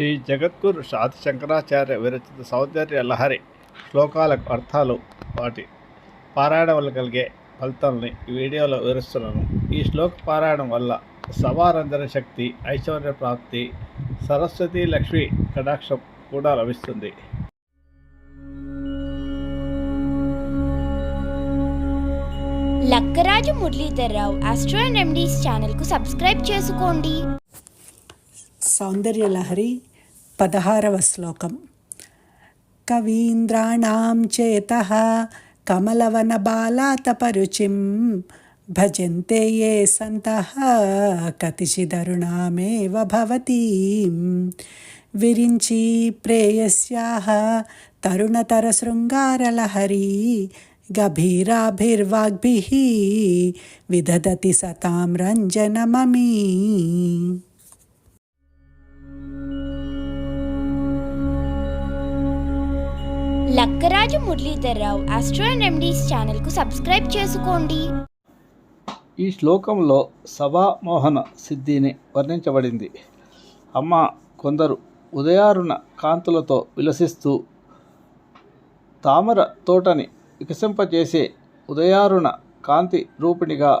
శ్రీ జగద్గురు ఆది శంకరాచార్య విరచిత సౌందర్య లహరి శ్లోకాలకు అర్థాలు వాటి పారాయణం వల్ల కలిగే ఫలితాలని ఈ వీడియోలో వివరిస్తున్నాను. ఈ శ్లోక పారాయణం వల్ల సమారంజన శక్తి ఐశ్వర్య ప్రాప్తి సరస్వతి లక్ష్మి కటాక్షం కూడా లభిస్తుంది. Lakkaraju Muralidhar Rao astro and remedies ఛానల్కు సబ్స్క్రైబ్ చేసుకోండి. సౌందర్యలహరి పదహారవ శ్లోకం. కవీంద్రాణం చేత కమలవన కమలవనబాలాతపరుచిం భజంతే ఏ సంత కతిచిదరుణామేవ భవతీం. విరించి ప్రేయస్యాः తరుణతరశృంగారలహరీ గభీరాభిర్వాగ్భిः విదదతి సతాం రంజనమమీ. లక్కరాజు మురళీధర్రావు ఆస్ట్రో అండ్ ఛానల్కు సబ్స్క్రైబ్ చేసుకోండి. ఈ శ్లోకంలో సభామోహన సిద్ధిని వర్ణించబడింది. అమ్మ కొందరు ఉదయారుణ కాంతులతో విలసిస్తూ తామర తోటని వికసింపజేసే ఉదయారుణ కాంతి రూపిణిగా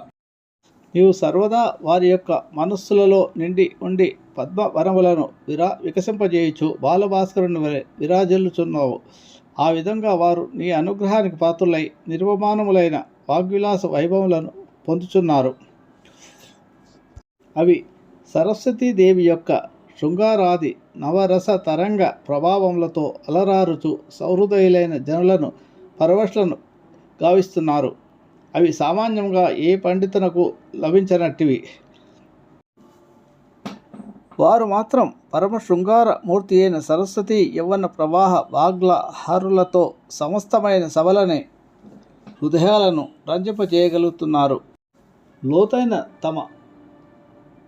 నీవు సర్వదా వారి యొక్క మనస్సులలో నిండి ఉండి పద్మవనములను విరా వికసింపజేయుచు బాలభాస్కరుని వలె విరాజిల్లుచున్నావు. ఆ విధంగా వారు నీ అనుగ్రహానికి పాత్రులై నిర్వమానములైన వాగ్విలాస వైభవములను పొందుచున్నారు. అవి సరస్వతీదేవి యొక్క శృంగారాది నవరస తరంగ ప్రభావములతో అలరారుచు సౌహృదయులైన జనులను పరవశలను గావిస్తున్నారు. అవి సామాన్యంగా ఏ పండితునకు లభించనట్టివి? వారు మాత్రం పరమ శృంగార మూర్తి అయిన సరస్వతి యవ్వన ప్రవాహ వాగ్ల హారులతో సమస్తమైన సభలనే హృదయాలను రంజింపజేయగలుగుతున్నారు. లోతైన తమ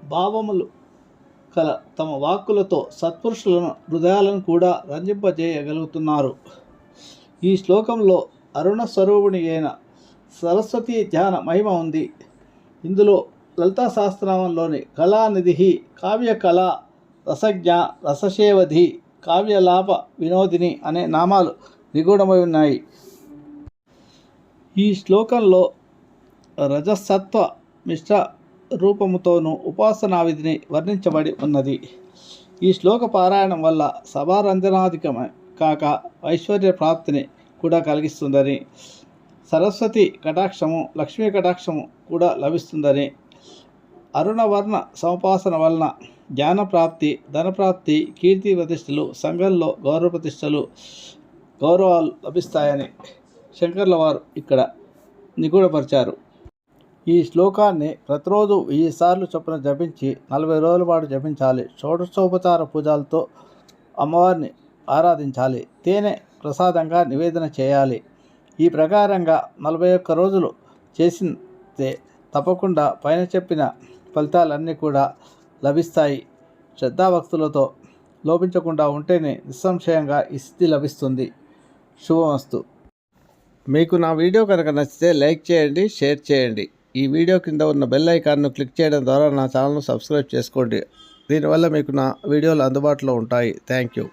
భావములు కల తమ వాక్కులతో సత్పురుషులను హృదయాలను కూడా రంజింపజేయగలుగుతున్నారు. ఈ శ్లోకంలో అరుణ స్వరూపుని అయిన సరస్వతి ధ్యాన మహిమ ఉంది. ఇందులో లలితా సహస్రనామంలోని కళానిధి కావ్య కళ రసజ్ఞ రససేవధి కావ్యలాప వినోదిని అనే నామాలు నిగూఢమై ఉన్నాయి. ఈ శ్లోకంలో రజసత్వ మిశ్ర రూపముతోనూ ఉపాసనా విధిని వర్ణించబడి ఉన్నది. ఈ శ్లోక పారాయణం వల్ల సభారంజనాధికమే కాక ఐశ్వర్య ప్రాప్తిని కూడా కలిగిస్తుందని సరస్వతి కటాక్షము లక్ష్మీ కటాక్షము కూడా లభిస్తుందని అరుణవర్ణ సముపాసన వలన జ్ఞానప్రాప్తి ధనప్రాప్తి కీర్తి ప్రతిష్టలు సంఘంలో గౌరవ ప్రతిష్టలు గౌరవాలు లభిస్తాయని శంకర్ల వారు ఇక్కడ నిగూఢపరిచారు. ఈ శ్లోకాన్ని ప్రతిరోజు వెయ్యి సార్లు చొప్పున జపించి నలభై రోజుల పాటు జపించాలి. షోడశోపచార పూజలతో అమ్మవారిని ఆరాధించాలి. తేనె ప్రసాదంగా నివేదన చేయాలి. ఈ ప్రకారంగా నలభై ఒక్క రోజులు చేసితే తప్పకుండా పైన చెప్పిన ఫలితాలన్నీ కూడా లభిస్తాయి. శ్రద్ధాభక్తులతో లోపించకుండా ఉంటేనే నిస్సంశయంగా ఈ స్థితి లభిస్తుంది. శుభమస్తు. మీకు నా వీడియో కనుక నచ్చితే లైక్ చేయండి షేర్ చేయండి. ఈ వీడియో కింద ఉన్న బెల్ ఐకాన్ను క్లిక్ చేయడం ద్వారా నా ఛానల్ను సబ్స్క్రైబ్ చేసుకోండి. దీనివల్ల మీకు నా వీడియోలు అందుబాటులో ఉంటాయి. Thank you.